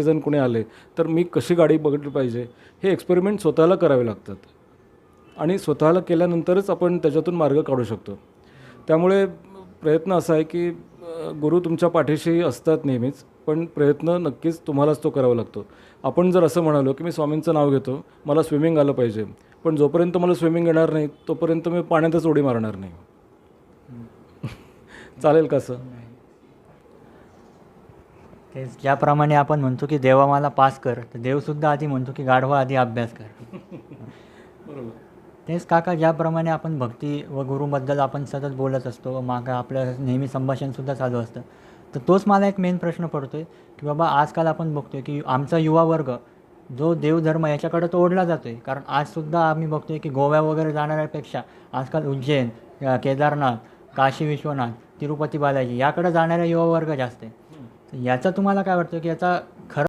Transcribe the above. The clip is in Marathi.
सिटीजन कोणी आले तर मी कशी गाडी बघितली पाहिजे? हे एक्सपेरिमेंट स्वतःला करावे लागतात. आणि स्वतःला केल्यानंतरच आपण त्याच्यातून मार्ग काढू शकतो. त्यामुळे प्रयत्न असा आहे की गुरु तुमच्या पाठीशी असतात नेहमीच पण प्रयत्न नक्कीच तुम्हालाच तो करावा लागतो. आपण जर असं म्हणालो की मी स्वामींचं नाव घेतो मला स्विमिंग आलं पाहिजे पण जोपर्यंत मला स्विमिंग येणार नाही तोपर्यंत मी पाण्यातच उडी मारणार नाही. चालेल कसं तेच ज्याप्रमाणे आपण म्हणतो की देवा मला पास कर तर देवसुद्धा आधी म्हणतो की गाढवा आधी अभ्यास कर. बरोबर. तेच काका ज्याप्रमाणे आपण भक्ती व गुरुबद्दल आपण सतत बोलत असतो मागं आपलं नेहमी संभाषणसुद्धा चालू असतं तर तोच मला एक मेन प्रश्न पडतो आहे की बाबा आजकाल आपण बघतोय की आमचा युवा वर्ग जो देवधर्म याच्याकडे तो ओढला जातो आहे कारण आजसुद्धा आम्ही बघतोय की गोव्या वगैरे जाणाऱ्यापेक्षा आजकाल उज्जैन केदारनाथ काशी विश्वनाथ तिरुपती बालाजी याकडे जाणारा युवा वर्ग जास्त आहे. याचा तुम्हाला काय वाटतं की याचा